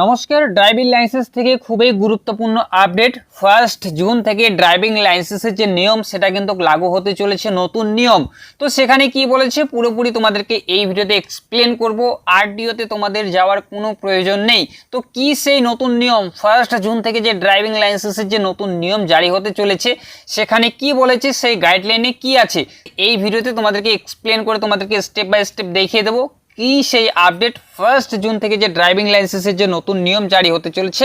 নমস্কার driving licence থেকে খুবই গুরুত্বপূর্ণ আপডেট ফার্স্ট জুন থেকে ড্রাইভিং লাইসেন্সের যে নিয়ম, সেটা কিন্তু লাগু হতে চলেছে নতুন নিয়ম। তো সেখানে কি বলেছে, পুরোপুরি তোমাদেরকে এই ভিডিওতে এক্সপ্লেন করব। আরটিওতে তোমাদের যাওয়ার কোনো প্রয়োজন নেই। তো কি সেই নতুন নিয়ম? ফার্স্ট জুন থেকে যে ড্রাইভিং লাইসেন্সের যে নতুন নিয়ম জারি হতে চলেছে, সেখানে কি বলেছে, সেই গাইডলাইনে কি আছে? এই ভিডিওতে তোমাদেরকে এক্সপ্লেন করে তোমাদেরকে স্টেপ বাই স্টেপ দেখিয়ে দেবো। কি সেই আপডেট ফার্স্ট জুন থেকে যে ড্রাইভিং লাইসেন্সের যে নতুন নিয়ম জারি হতে চলেছে,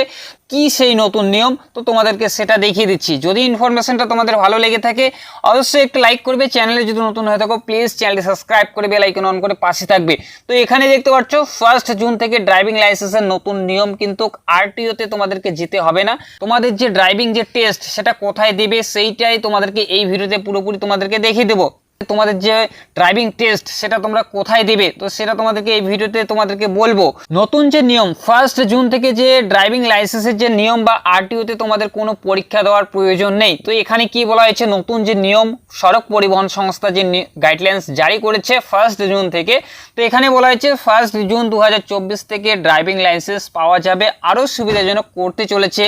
কি সেই নতুন নিয়ম? তো তোমাদেরকে সেটা দেখিয়ে দিচ্ছি। যদি ইনফরমেশনটা তোমাদের ভালো লেগে থাকে, অবশ্যই একটু লাইক করবে। চ্যানেলে যদি নতুন হয়ে থাকো প্লিজ চ্যানেলটি সাবস্ক্রাইব করে বেল আইকন অন করে পাশে থাকবে। তো এখানে দেখতে পাচ্ছ ফার্স্ট জুন থেকে ড্রাইভিং লাইসেন্সের নতুন নিয়ম কিন্তু আরটিওতে তোমাদেরকে যেতে হবে না। তোমাদের যে ড্রাইভিং যে টেস্ট সেটা কোথায় দেবে, সেইটাই তোমাদেরকে এই ভিডিওতে পুরোপুরি তোমাদেরকে দেখিয়ে দেবো। তোমাদের যে ড্রাইভিং টেস্ট সেটা তোমরা কোথায় দিবে? তো সেটা তোমাদেরকে এই ভিডিওতে তোমাদেরকে বলব। নতুন যে নিয়ম ফার্স্ট জুন থেকে যে ড্রাইভিং লাইসেন্সের যে নিয়ম বা আরটিওতে তোমাদের কোনো পরীক্ষা দেওয়ার প্রয়োজন নেই। তো এখানে কি বলা হয়েছে? নতুন যে নিয়ম, সড়ক পরিবহন সংস্থা যে গাইডলাইন্স জারি করেছে ফার্স্ট জুন থেকে। তো এখানে বলা হয়েছে ফার্স্ট জুন দু হাজার চব্বিশ থেকে ড্রাইভিং লাইসেন্স পাওয়া যাবে। আরও সুবিধাজনক করতে চলেছে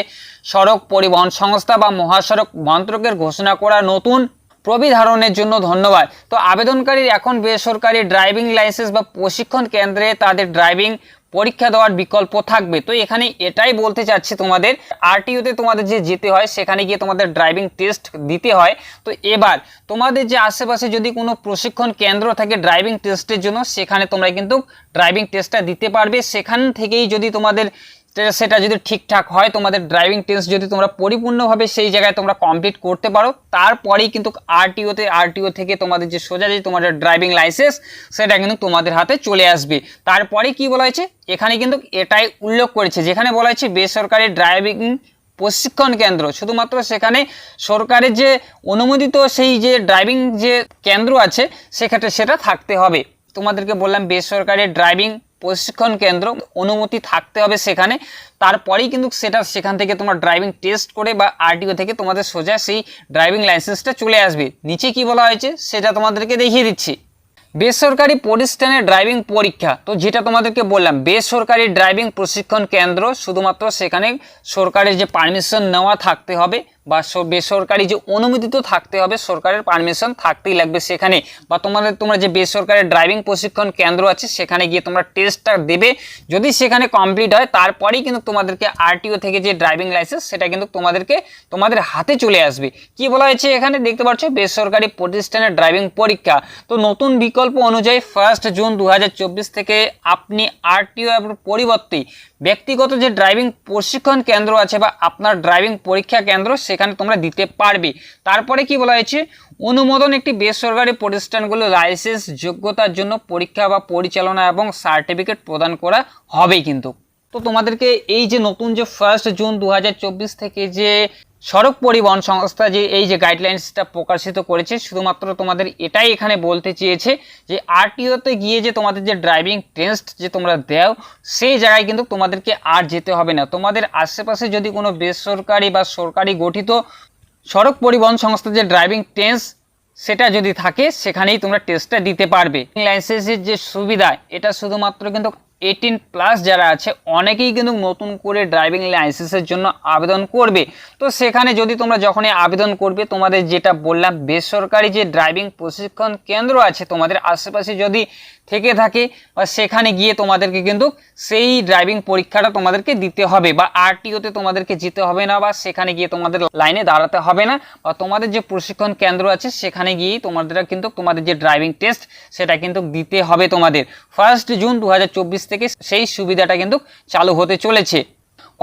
সড়ক পরিবহন সংস্থা বা মহাসড়ক মন্ত্রকের ঘোষণা করা নতুন। প্রবিধারণের জন্য ধন্যবাদ। তো আবেদনকারীর এখন বেসরকারি ড্রাইভিং লাইসেন্স বা প্রশিক্ষণ কেন্দ্রে তাদের ড্রাইভিং পরীক্ষা দেওয়ার বিকল্প থাকবে। তো এখানে এটাই বলতে চাচ্ছি তোমাদের আরটিওতে তোমাদের যে যেতে হয়, সেখানে গিয়ে তোমাদের ড্রাইভিং টেস্ট দিতে হয়। তো এবার তোমাদের যে আশেপাশে যদি কোনো প্রশিক্ষণ কেন্দ্র থাকে ড্রাইভিং টেস্টের জন্য, সেখানে তোমরা কিন্তু ড্রাইভিং টেস্টটা দিতে পারবে। সেখান থেকেই যদি তোমাদের সেটা- যদি ঠিকঠাক হয়, তোমাদের ড্রাইভিং টেস্ট যদি তোমরা পরিপূর্ণভাবে সেই জায়গায় তোমরা কমপ্লিট করতে পারো, তারপরেই কিন্তু আরটিওতে আরটিও থেকে তোমাদের যে সোজা যে তোমাদের ড্রাইভিং লাইসেন্স সেটা কিন্তু তোমাদের হাতে চলে আসবে। তারপরে কি বলা হয়েছে? এখানে কিন্তু এটাই উল্লেখ করেছে, যেখানে বলা হয়েছে বেসরকারি ড্রাইভিং প্রশিক্ষণ কেন্দ্র। শুধুমাত্র সেখানে সরকারের যে অনুমোদিত সেই যে ড্রাইভিং যে কেন্দ্র আছে, সেক্ষেত্রে সেটা থাকতে হবে। তোমাদেরকে বললাম, বেসরকারি ড্রাইভিং প্রশিক্ষণ কেন্দ্র অনুমতি থাকতে হবে সেখানে। তারপরেই কিন্তু সেটা সেখান থেকে তোমার ড্রাইভিং টেস্ট করে বা আরটিও থেকে তোমাদের সোজা সেই ড্রাইভিং লাইসেন্সটা চলে আসবে। নিচে কি বলা হয়েছে সেটা তোমাদেরকে দেখিয়ে দিচ্ছি। বেসরকারি প্রতিষ্ঠানের ড্রাইভিং পরীক্ষা। তো যেটা তোমাদেরকে বললাম, বেসরকারি ড্রাইভিং প্রশিক্ষণ কেন্দ্র শুধুমাত্র সেখানে সরকারের যে পারমিশন নেওয়া থাকতে হবে। বা স- বেসরকারি যে অনুমোদিত থাকতে হবে, সরকারের পারমিশন থাকতেই লাগবে সেখানে। বা তোমাদের, তোমরা যে বেসরকারি ড্রাইভিং প্রশিক্ষণ কেন্দ্র আছে, সেখানে গিয়ে তোমরা টেস্টটা দেবে। যদি সেখানে কমপ্লিট হয়, তারপরেই কিন্তু তোমাদেরকে আরটিও থেকে যে ড্রাইভিং লাইসেন্স সেটা কিন্তু তোমাদেরকে তোমাদের হাতে চলে আসবে। কি বলা হয়েছে এখানে? দেখতে পাচ্ছ, বেসরকারি প্রতিষ্ঠানের ড্রাইভিং পরীক্ষা। তো নতুন বিকল্প অনুযায়ী ফার্স্ট জুন দু হাজার চব্বিশ থেকে আপনি আরটিও এর পরিবর্তে ব্যক্তিগত যে ড্রাইভিং প্রশিক্ষণ কেন্দ্র আছে বা আপনার ড্রাইভিং পরীক্ষা কেন্দ্র সেখানে তোমরা দিতে পারবে। তারপরে কি বলা হয়েছে? অনুমোদন একটি বেসরকারি প্রতিষ্ঠানগুলো লাইসেন্স যোগ্যতার জন্য পরীক্ষা বা পরিচালনা এবং সার্টিফিকেট প্রদান করা হবে কিন্তু। তো তোমাদেরকে এই যে নতুন যে ফার্স্ট জুন দু হাজার চব্বিশ থেকে যে সড়ক পরিবহন সংস্থা যে এই যে গাইডলাইন্সটা প্রকাশিত করেছে, শুধুমাত্র তোমাদের এটাই এখানে বলতে চেয়েছে যে আরটিওতে গিয়ে যে তোমাদের যে ড্রাইভিং টেস্ট যে তোমরা দাও, সেই জায়গায় কিন্তু তোমাদেরকে আর যেতে হবে না। তোমাদের আশেপাশে যদি কোনো বেসরকারি বা সরকারি গঠিত সড়ক পরিবহন সংস্থা যে ড্রাইভিং টেস্ট সেটা যদি থাকে, সেখানেই তোমরা টেস্টটা দিতে পারবে। লাইসেন্সের যে সুবিধা, এটা শুধুমাত্র কিন্তু এইটিন প্লাস যারা আছে, অনেকেই কিন্তু নতুন করে ড্রাইভিং লাইসেন্সের জন্য আবেদন করবে। তো সেখানে যদি তোমরা যখনই আবেদন করবে, তোমাদের যেটা বললাম, বেসরকারি যে ড্রাইভিং প্রশিক্ষণ কেন্দ্র আছে তোমাদের আশেপাশে যদি থেকে থাকে, বা সেখানে গিয়ে তোমাদেরকে কিন্তু সেই ড্রাইভিং পরীক্ষাটা তোমাদেরকে দিতে হবে, বা আরটিওতে তোমাদেরকে যেতে হবে না, বা সেখানে গিয়ে তোমাদের লাইনে দাঁড়াতে হবে না, বা তোমাদের যে প্রশিক্ষণ কেন্দ্র আছে, সেখানে গিয়েই তোমাদের কিন্তু তোমাদের যে ড্রাইভিং টেস্ট সেটা কিন্তু দিতে হবে তোমাদের। ফার্স্ট জুন দু হাজার চব্বিশ থেকে সেই সুবিধাটা কিন্তু চালু হতে চলেছে।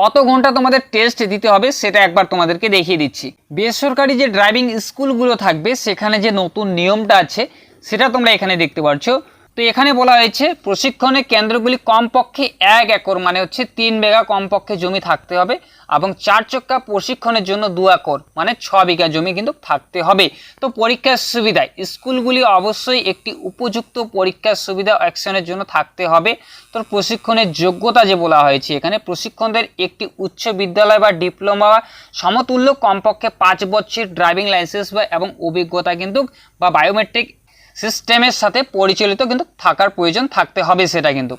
কত ঘণ্টা তোমাদের টেস্ট দিতে হবে সেটা একবার তোমাদেরকে দেখিয়ে দিচ্ছি। বেসরকারি যে ড্রাইভিং স্কুলগুলো থাকবে, সেখানে যে নতুন নিয়মটা আছে, সেটা তোমরা এখানে দেখতে পাচ্ছ তো এখানে বলা হয়েছে, প্রশিক্ষণের কেন্দ্রগুলি কমপক্ষে এক একর মানে হচ্ছে তিন বিঘা কমপক্ষে জমি থাকতে হবে এবং চার চক্কা প্রশিক্ষণের জন্য দু একর মানে ছ বিঘা জমি কিন্তু থাকতে হবে। তো পরীক্ষার সুবিধায়, স্কুলগুলি অবশ্যই একটি উপযুক্ত পরীক্ষার সুবিধা অ্যাকশনের জন্য থাকতে হবে। তো প্রশিক্ষণের যোগ্যতা যে বলা হয়েছে এখানে, প্রশিক্ষণদের একটি উচ্চ বিদ্যালয় বা ডিপ্লোমা বা সমতুল্য কমপক্ষে পাঁচ বছর ড্রাইভিং লাইসেন্স বা এবং অভিজ্ঞতা কিন্তু বা বায়োমেট্রিক সিস্টেমের সাথে পরিচালিত কিন্তু থাকার প্রয়োজন থাকতে হবে সেটা কিন্তু।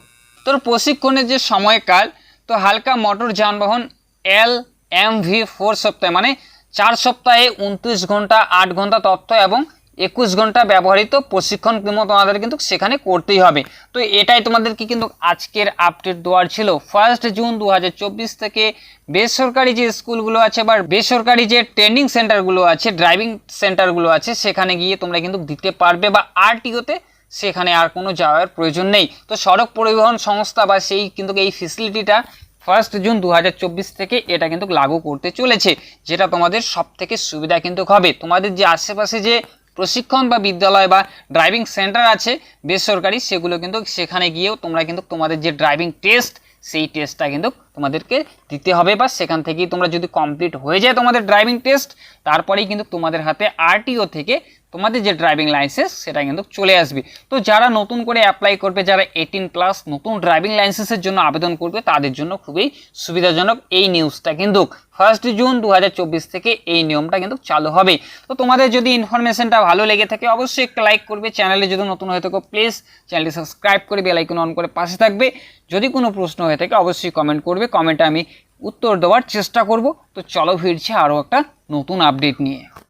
তোর প্রশিক্ষণের যে সময়কাল, তো হালকা মোটর যানবাহন এল এম ভি ফোর সপ্তাহে মানে চার সপ্তাহে উনত্রিশ ঘণ্টা, আট ঘণ্টা তথ্য এবং একুশ ঘণ্টা ব্যবহৃত প্রশিক্ষণ কিন্তু তোমাদের কিন্তু সেখানে করতেই হবে। তো এটাই তোমাদেরকে কিন্তু আজকের আপডেট দেওয়ার ছিল। ফার্স্ট জুন দু হাজার চব্বিশ থেকে বেসরকারি যে স্কুলগুলো আছে বা বেসরকারি যে ট্রেনিং সেন্টারগুলো আছে ড্রাইভিং সেন্টারগুলো আছে, সেখানে গিয়ে তোমরা কিন্তু দিতে পারবে বা আরটিওতে সেখানে আর কোনো যাওয়ার প্রয়োজন নেই। তো সড়ক পরিবহন সংস্থা বা সেই কিন্তু এই ফেসিলিটিটা ফার্স্ট জুন দু হাজার চব্বিশ থেকে এটা কিন্তু লাগু করতে চলেছে, যেটা তোমাদের সব থেকে সুবিধা কিন্তু হবে। তোমাদের যে আশেপাশে যে প্রশিক্ষণ বা বিদ্যালয় বা ড্রাইভিং সেন্টার আছে, বেসরকারি, সেগুলো কিন্তু সেখানে গিয়েও তোমরা কিন্তু তোমাদের যে ড্রাইভিং টেস্ট সেই টেস্টটা কিন্তু তোমাদেরকে দিতে হবে বা সেখান থেকেই তোমরা যদি কমপ্লিট হয়ে যায় তোমাদের ড্রাইভিং টেস্ট তারপরেই কিন্তু তোমাদের হাতে আরটিও থেকে তোমাদের যে ড্রাইভিং লাইসেন্স সেটা কিন্তু চলে আসবে। তো যারা নতুন করে অ্যাপ্লাই করবে, যারা এইটিন প্লাস নতুন ড্রাইভিং লাইসেন্সের জন্য আবেদন করবে, তাদের জন্য খুবই সুবিধাজনক এই নিউজটা কিন্তু। ফার্স্ট জুন দু হাজার চব্বিশ থেকে এই নিয়মটা কিন্তু চালু হবে। তো তোমাদের যদি ইনফরমেশনটা ভালো লেগে থাকে, অবশ্যই একটা লাইক করবে। চ্যানেলে যদি নতুন হয়ে থাকো প্লিজ চ্যানেলটি সাবস্ক্রাইব করে বেলাইকন অন করে পাশে থাকবে। যদি কোনো প্রশ্ন হয়ে থাকে, অবশ্যই কমেন্ট করবে। কমেন্টে আমি উত্তর দেওয়ার চেষ্টা করব। তো চলো ফিরছি আরও একটা নতুন আপডেট নিয়ে।